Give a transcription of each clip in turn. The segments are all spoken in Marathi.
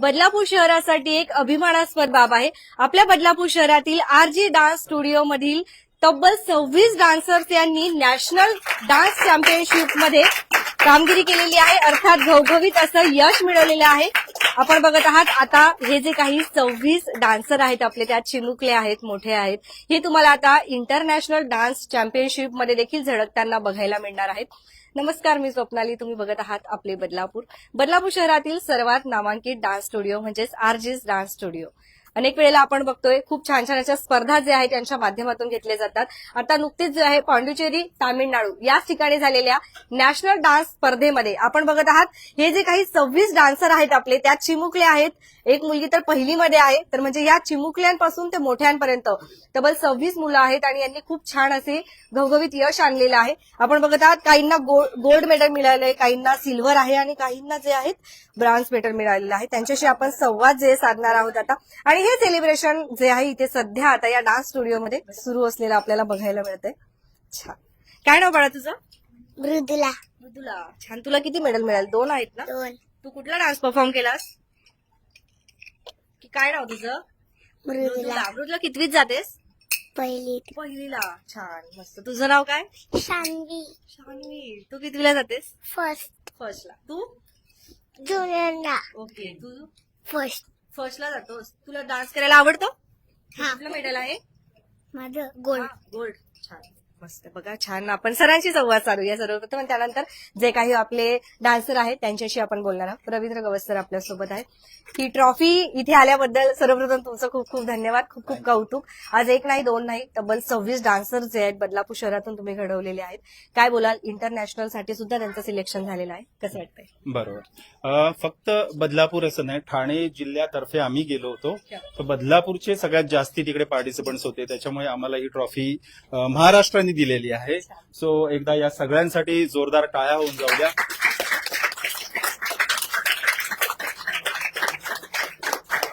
बदलापूर शहरासाठी एक अभिमानास्पद बाब आहे. आपल्या बदलापूर शहरातील आर जी डान्स स्टुडिओ मधील तब्बल सव्वीस डान्सर्स यांनी नॅशनल डान्स चॅम्पियनशिपमध्ये कामगिरी केलेली आहे. अर्थात घवघवीत असं यश मिळवलेलं आहे. आपण बघत आहात आता हे जे काही सव्वीस डान्सर आहेत आपले त्यात चिमुकले आहेत मोठे आहेत हे तुम्हाला आता इंटरनॅशनल डान्स चॅम्पियनशिपमध्ये देखील झळकताना बघायला मिळणार आहेत. नमस्कार मी स्वप्नाली. तुम्ही बघत आहात आपले बदलापूर. बदलापूर शहरातील सर्वात नामांकित डान्स स्टुडिओ म्हणजेच आरजीस डान्स स्टुडिओ अनेक वेळेला आपण बघतोय खूप छान छान अशा स्पर्धा जे आहेत त्यांच्या माध्यमातून घेतल्या जातात. आता नुकतीच जे आहे पांडुचेरी तामिळनाडू याच ठिकाणी झालेल्या नॅशनल डान्स स्पर्धेमध्ये आपण बघत आहात हे जे काही सव्वीस डान्सर आहेत आपले त्यात चिमुकले आहेत. एक मुलगी तर पहिलीमध्ये आहे तर म्हणजे या चिमुकल्यांपासून ते मोठ्यांपर्यंत. तब्बल सव्वीस मुलं आहेत आणि यांनी खूप छान असे घवघवीत यश आणलेलं आहे. आपण बघत आहात काहींना गोल्ड मेडल मिळालंय काहींना सिल्वर आहे आणि काहींना जे आहेत ब्रॉन्झ मेडल मिळालेलं आहे. त्यांच्याशी आपण संवाद जे साधणार आहोत आता. आणि हे सेलिब्रेशन जे आहे इथे सध्या आता या डान्स स्टुडिओमध्ये सुरू असलेलं आपल्याला बघायला मिळतंय. छान काय नाव बाळा तुझं? मृदुला. मृदुला. छान. तुला किती मेडल मिळाले? दोन आहेत ना? दोन. तू कुठला डान्स परफॉर्म केलास? की काय नाव तुझं? मृदुला. मृदुला. मृदुला कितवीत जातेस? पहिली पहिलीला. छान. मस्त. तुझं नाव काय? शान्वी. शान्वी. तू कितवीला जातेस? फर्स्ट फर्स्टला तू? ज्युनियरला ओके तू? फर्स्ट फर्स्टला जातोस तुला डान्स करायला आवडतो? हा. कुठलं मेडल आहे? माझं गोल्ड गोल्ड छान. मस्त. बघा छान आपण सरांशी संवाद साधूया सर्वप्रथम आणि त्यानंतर जे काही आपले डान्सर आहेत त्यांच्याशी आपण बोलणार आहोत. रवींद्र गवस्कर आपल्यासोबत आहे ही ट्रॉफी इथे आल्याबद्दल सर्वप्रथम तुमचं खूप खूप धन्यवाद. खूप खूप कौतुक. आज एक नाही दोन नाही तब्बल सव्वीस डान्सर जे आहेत बदलापूर शहरातून तुम्ही घडवलेले आहेत. काय बोलाल? इंटरनॅशनलसाठी सुद्धा त्यांचं सिलेक्शन झालेलं आहे. कसं वाटतंय? बरोबर. फक्त बदलापूर असं नाही ठाणे जिल्ह्यातर्फे आम्ही गेलो होतो. तर बदलापूरचे सगळ्यात जास्ती तिकडे पार्टिसिपंट्स होते. त्याच्यामुळे आम्हाला ही ट्रॉफी महाराष्ट्राने दिलेली आहे. सो एकदा या सगळ्यांसाठी जोरदार टाळ्या होऊन जाऊ द्या.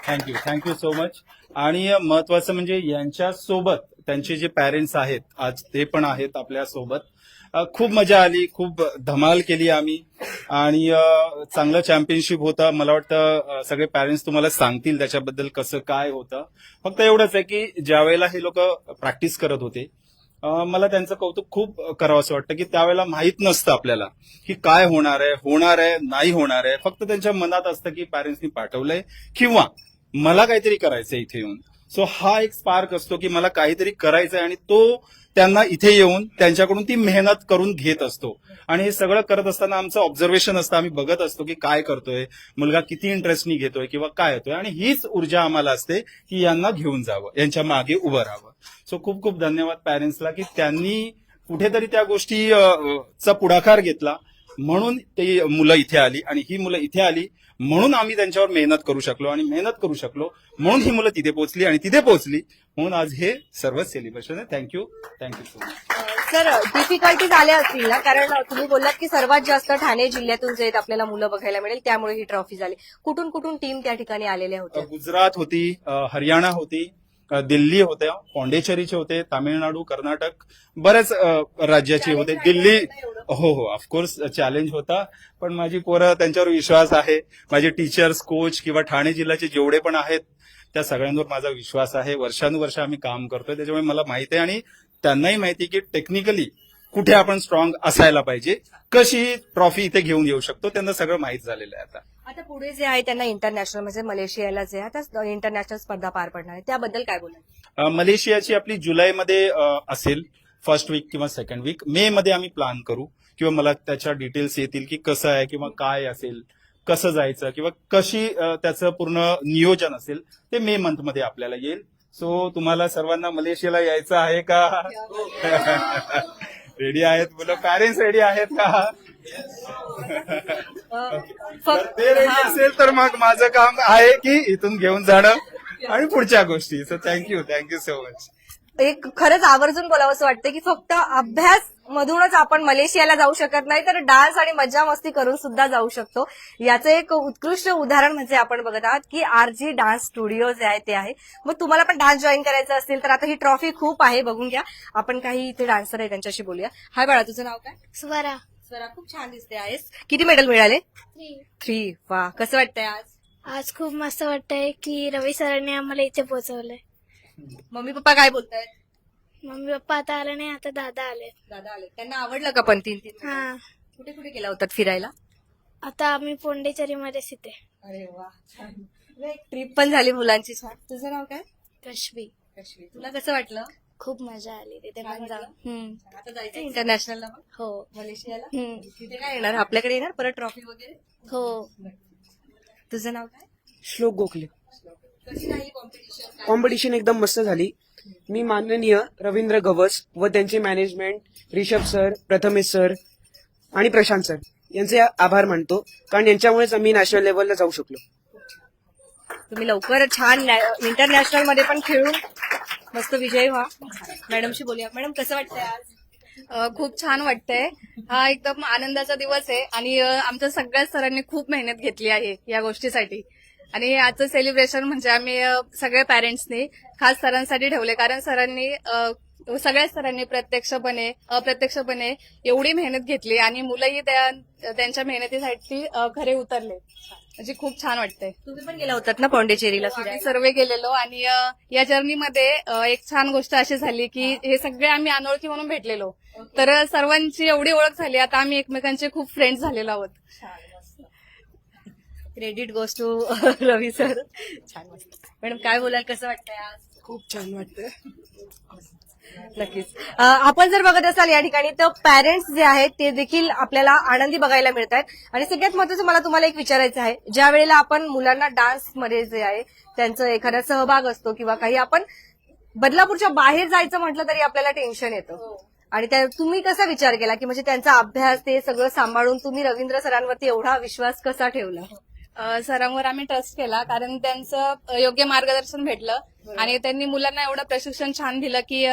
थँक्यू थँक्यू सो मच आणि महत्वाचं म्हणजे यांच्या सोबत त्यांचे जे पॅरेंट्स आहेत आज ते पण आहेत आपल्यासोबत खूप मजा आली खूप धमाल केली आम्ही. आणि चांगलं चॅम्पियनशिप होतं. मला वाटतं सगळे पॅरेंट्स तुम्हाला सांगतील त्याच्याबद्दल कसं काय होतं. फक्त एवढंच आहे की ज्या वेळेला हे लोक प्रॅक्टिस करत होते मला त्यांचं कौतुक खूप करावं असं वाटतं की त्यावेळेला माहीत नसतं आपल्याला की काय होणार आहे होणार आहे नाही होणार आहे. फक्त त्यांच्या मनात असतं की पॅरेंट्सनी पाठवलंय किंवा मला काहीतरी करायचंय इथे येऊन. सो हा एक स्पार्क असतो की मला काहीतरी करायचंय आणि तो त्यांना इथे येऊन त्यांच्याकडून ती मेहनत करून घेत असतो. आणि हे सगळं करत असताना आमचं ऑब्झर्वेशन असतं. आम्ही बघत असतो की काय करतोय मुलगा किती इंटरेस्टनी घेतोय किंवा काय होतोय. आणि हीच ऊर्जा आम्हाला असते की यांना घेऊन जावं यांच्या मागे उभं राहावं. सो खूप खूप धन्यवाद पॅरेंट्सला की त्यांनी कुठेतरी त्या गोष्टी चा पुढाकार घेतला. म्हणून ती मुलं इथे आली आणि ही मुलं इथे आली. म्हणून आम्ही त्यांच्यावर मेहनत करू शकलो आणि मेहनत करू शकलो. म्हणून ही मुलं तिथे पोहोचली आणि तिथे पोहोचली. म्हणून आज हे सर्व सेलिब्रेशन आहे. Thank you thank you so much sir difficulties आल्या असतील ना? कारण तुम्ही बोललात की सर्वात जास्त ठाणे जिल्ह्यातून जे आपल्याला मुलं बघायला मिळेल त्यामुळे ही ट्रॉफी झाली. कुठून कुठून टीम त्या ठिकाणी आलेल्या होत्या? गुजरात होती हरियाणा होती दिल्ली होत्या पॉंडेचेरीचे होते तामिळनाडू कर्नाटक बऱ्याच अ, राज्याचे होते. दिल्ली हो हो ऑफकोर्स चॅलेंज होता. पण माझी पोरं त्यांच्यावर विश्वास आहे. माझे टीचर्स कोच किंवा ठाणे जिल्ह्याचे जेवढे पण आहेत त्या सगळ्यांवर माझा विश्वास आहे. वर्षानुवर्ष आम्ही काम करतोय. त्याच्यामुळे मला माहिती आहे आणि त्यांनाही माहिती की टेक्निकली कुठे आपण स्ट्रॉंग असायला पाहिजे कशी ट्रॉफी इथे घेऊन येऊ शकतो त्यांना सगळं माहीत झालेलं आहे आता. आता पुढे जे आहे त्यांना इंटरनॅशनल म्हणजे मलेशियाला जे आहे आता इंटरनॅशनल स्पर्धा पार पडणार आहे. त्याबद्दल काय बोलाल? अ, मलेशियाची आपली जुलैमध्ये असेल फर्स्ट वीक किंवा सेकंड वीक मे मध्ये आम्ही प्लॅन करू किंवा मला त्याच्या डिटेल्स येतील की कसं आहे किंवा काय असेल कसं जायचं किंवा कशी त्याचं पूर्ण नियोजन असेल ते मे मंथमध्ये आपल्याला येईल. सो तुम्हाला सर्वांना मलेशियाला यायचं आहे का? रेडी आहेत? मुलं पॅरेंट्स रेडी आहेत का? तर ते रेडी. असेल तर मग माझं काम आहे की इथून घेऊन जाणं आणि पुढच्या गोष्टी. So thank you thank you so much एक खरंच आवर्जून बोलावं असं वाटतं की फक्त अभ्यास मधूनच आपण मलेशियाला जाऊ शकत नाही तर डान्स आणि मज्जा मस्ती करून सुद्धा जाऊ शकतो. याचं एक उत्कृष्ट उदाहरण म्हणजे आपण बघत आहात की आर जी डान्स स्टुडिओ जे आहे ते आहे. मग तुम्हाला पण डान्स जॉईन करायचा असेल तर आता ही ट्रॉफी खूप आहे बघून घ्या. आपण काही इथे डान्सर आहे त्यांच्याशी बोलूया. हाय बाळा तुझं नाव काय? स्वरा. स्वरा खूप छान दिसते आहेस. किती मेडल मिळाले? थ्री. वा कसं वाटतंय आज? आज खूप मस्त वाटतंय की रवी सरांनी आम्हाला इथे पोहोचवलंय. मम्मी पप्पा काय बोलतायत? मम्मी पप्पा आता आले नाही आता दादा आले. दादा आले. त्यांना आवडलं का पण तीन तीन हा. कुठे कुठे गेला होतात फिरायला? आता आम्ही पोंडेचेरी मध्येच इथे. अरे वा ट्रिप पण झाली मुलांची. छान. तुझं नाव काय? कश्मीर तुला कसं वाटलं? खूप मजा आली तिथे पण जाऊन वाटलं? हम्म. आता जायचं इंटरनॅशनलला मग हो. मलेशियाला? हम्म. तिथे काय येणार? आपल्याकडे येणार? परत ट्रॉफी वगैरे? हो. तुझं नाव काय? श्लोक गोखले. कशी राहिली कॉम्पिटिशन कॉम्पिटिशन एकदम मस्त झाली. मी माननीय रवींद्र गवस व त्यांचे management Rishabh sir Prathamesh sir आणि प्रशांत सर यांचे आभार मानतो. कारण यांच्यामुळेच आम्ही नॅशनल लेवलला जाऊ शकलो. तुम्ही लवकर छान इंटरनॅशनलमध्ये पण खेळून मस्त विजयी व्हा. मॅडमशी बोलूया. मॅडम कसं वाटतंय आज? खूप छान वाटतंय. हा एकदम आनंदाचा दिवस आहे आणि आमच्या सगळ्याच सरांनी खूप मेहनत घेतली आहे या गोष्टीसाठी. आणि आजचं सेलिब्रेशन म्हणजे आम्ही सगळ्या पॅरेंट्सनी खास सरांसाठी ठेवले कारण सरांनी अ, सगळ्याच सरांनी प्रत्यक्षपणे अप्रत्यक्षपणे एवढी मेहनत घेतली आणि मुलंही त्या त्यांच्या मेहनतीसाठी खरे उतरले. म्हणजे खूप छान वाटतंय. तुम्ही पण गेला होतात ना पॉंडेचेरीला फिरायला? सर्वे गेलेलो आणि या जर्नीमध्ये एक छान गोष्ट अशी झाली की हे. सगळे आम्ही अनोळखी म्हणून भेटलेलो. तर सर्वांची एवढी ओळख झाली. आता आम्ही एकमेकांचे खूप फ्रेंड्स झालेलो आहोत. Credit goes to Ravi sir छान मस्त मॅडम काय बोलाल? कसं वाटतंय आज? खूप छान वाटतंय. नक्कीच. आपण जर बघत असाल या ठिकाणी तर पॅरेंट्स जे आहेत ते देखील आपल्याला आनंदी बघायला मिळत आहेत आणि सगळ्यात महत्वाचं मला तुम्हाला एक विचारायचं आहे. ज्या वेळेला आपण मुलांना डान्समध्ये जे आहे त्यांचं एखादा सहभाग असतो किंवा काही आपण बदलापूरच्या बाहेर जायचं म्हटलं तरी आपल्याला टेन्शन येतं. आणि त्या तुम्ही कसा विचार केला? की म्हणजे त्यांचा अभ्यास ते सगळं सांभाळून तुम्ही रवींद्र सरांवरती एवढा विश्वास कसा ठेवला? अ, सरांवर आम्ही ट्रस्ट केला कारण त्यांचं योग्य मार्गदर्शन भेटलं. आणि त्यांनी मुलांना एवढं प्रशिक्षण छान दिलं की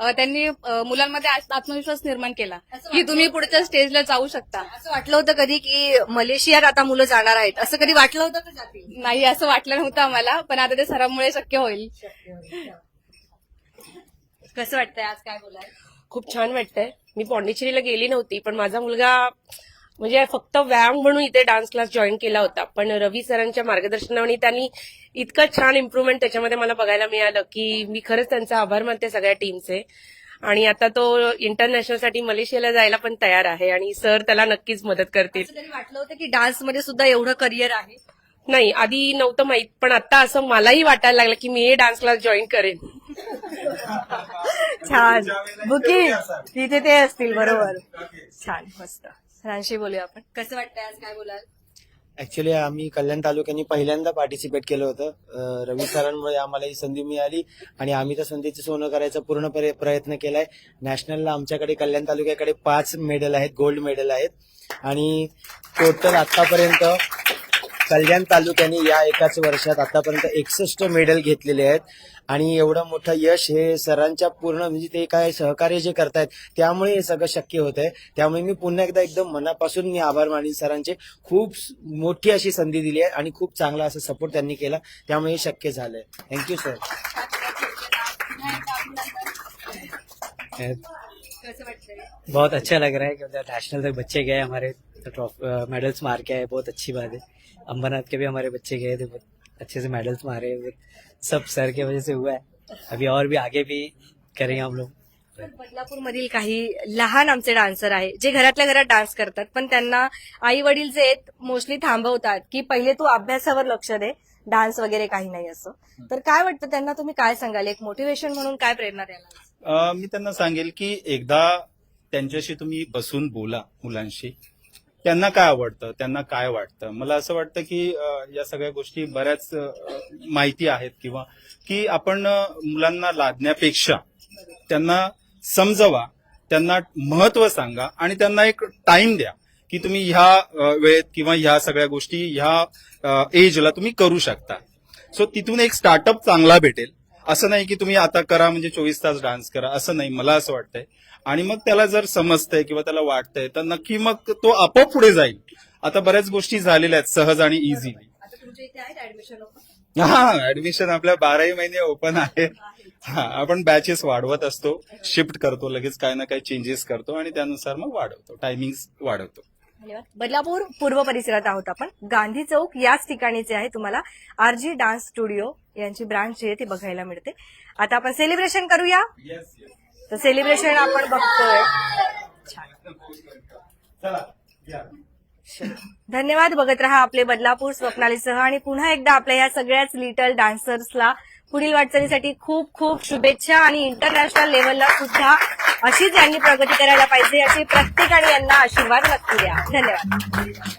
त्यांनी मुलांमध्ये आत- आत्मविश्वास निर्माण केला की तुम्ही पुढच्या स्टेजला जाऊ शकता. असं वाटलं होतं कधी की मलेशियात आता मुलं जाणार आहेत? असं कधी वाटलं होतं का नाही असं वाटलं नव्हतं आम्हाला पण आता ते सरांमुळे शक्य होईल. कसं वाटतंय आज काय बोलाय खूप छान वाटतंय. मी पॉंडिचेरीला गेली नव्हती पण माझा मुलगा म्हणजे फक्त व्यायाम म्हणून इथे डान्स क्लास जॉईन केला होता. पण रवी सरांच्या मार्गदर्शनाने त्यांनी इतकं छान इम्प्रुव्हमेंट त्याच्यामध्ये मला बघायला मिळालं की मी खरंच त्यांचा आभार मानते सगळ्या टीमचे आणि आता तो इंटरनॅशनलसाठी मलेशियाला जायला पण तयार आहे आणि सर त्याला नक्कीच मदत करतील. वाटलं होतं की डान्समध्ये सुद्धा एवढं करिअर आहे. नाही आधी नव्हतं माहीत पण आता असं मलाही वाटायला लागलं की मी हे डान्स क्लास जॉईन करेन. छान. बुकिंग तिथे ते असतील बरोबर. छान मस्त. सरांशी बोलूया आपण. कसं वाटतंय आज काय बोलाल? ऍक्च्युली आम्ही कल्याण तालुक्याने पहिल्यांदा पार्टिसिपेट केलं होतं. अं, रवी सरांमुळे आम्हाला ही संधी मिळाली आणि आम्ही त्या संधीचं सोनं करायचा पूर्ण परे- प्रयत्न केलाय. नॅशनलला आमच्याकडे कल्याण तालुक्याकडे पाच मेडल आहेत गोल्ड मेडल आहेत. आणि टोटल आतापर्यंत कल्याण तालुक्याने या एकाच वर्षात आतापर्यंत एकसष्ट मेडल घेतलेले आहेत. आणि एवढं मोठं यश हे सरांच्या पूर्ण म्हणजे ते काय सहकार्य जे करतायत त्यामुळे हे सगळं शक्य होत आहे त्यामुळे मी पुन्हा एकदा एकदम मनापासून मी आभार मानेन सरांचे. खूप मोठी अशी संधी दिली आहे आणि खूप चांगला असा सपोर्ट त्यांनी केला. त्यामुळे हे शक्य झालंय. थँक्यू सर बहुत अच्छा लग रहा है कि नेशनल तक बच्चे गए हमारे मेडल्स मार के आए बहुत अच्छी बात है। अंबरनाथ के भी हमारे बच्चे गए थे बहुत अच्छे से मेडल्स मारे सब सर की वजह से हुआ है। अभी और भी आगे भी करेंगे हम लोग। बदलापूर मधील काही लहान आमचे डान्सर आहे जे घरातल्या घरात डान्स करतात पण त्यांना आई वडील जे आहेत मोस्टली थांबवतात की पहिले तू अभ्यासावर लक्ष दे डान्स वगैरे काही नाही असं. तर काय वाटतं त्यांना तुम्ही काय सांगाल? एक मोटिवेशन म्हणून काय प्रेरणा द्यायला मी त्यांना सांगेल की एकदा त्यांच्याशी तुम्ही बसून बोला मुलांशी. त्यांना काय आवडतं त्यांना काय वाटतं? मला असं वाटतं की या सगळ्या गोष्टी बऱ्याच माहिती आहेत किंवा की आपण मुलांना लादण्यापेक्षा त्यांना समजवा त्यांना महत्त्व सांगा आणि त्यांना एक टाइम द्या की तुम्ही ह्या वेळेत किंवा ह्या सगळ्या गोष्टी ह्या एजला तुम्ही करू शकता. सो तिथून एक स्टार्टअप चांगला भेटेल. असं नाही की तुम्ही आता करा म्हणजे चोवीस तास डान्स करा असं नाही मला असं वाटतंय. आणि मग त्याला जर समजतंय किंवा त्याला वाटतंय तर नक्की मग तो आपोआप पुढे जाईल. आता बऱ्याच गोष्टी झालेल्या आहेत सहज आणि इझिली हा ऍडमिशन आपल्या बाराही महिने ओपन आहे. हा आपण बॅचेस वाढवत असतो शिफ्ट करतो लगेच काही ना काही चेंजेस करतो आणि त्यानुसार मग वाढवतो टायमिंग वाढवतो. बदलापूर पूर्व परिसरात आहोत आपण. गांधी चौक याच ठिकाणीचे आहे तुम्हाला आरजी डान्स स्टुडिओ यांची ब्रांच जी आहे ती बघायला मिळते. आता आपण सेलिब्रेशन करूया. तर सेलिब्रेशन आपण बघतोय. धन्यवाद. बघत रहा आपले बदलापूर स्वप्नालीसह आणि पुन्हा एकदा आपल्या या सगळ्याच लिटल डान्सर्सला पुढील वाटचालीसाठी खूप खूप शुभेच्छा आणि इंटरनॅशनल लेवलला सुद्धा अशीच यांनी प्रगती करायला पाहिजे अशी प्रत्येकाने यांना आशीर्वाद नक्की द्या. धन्यवाद.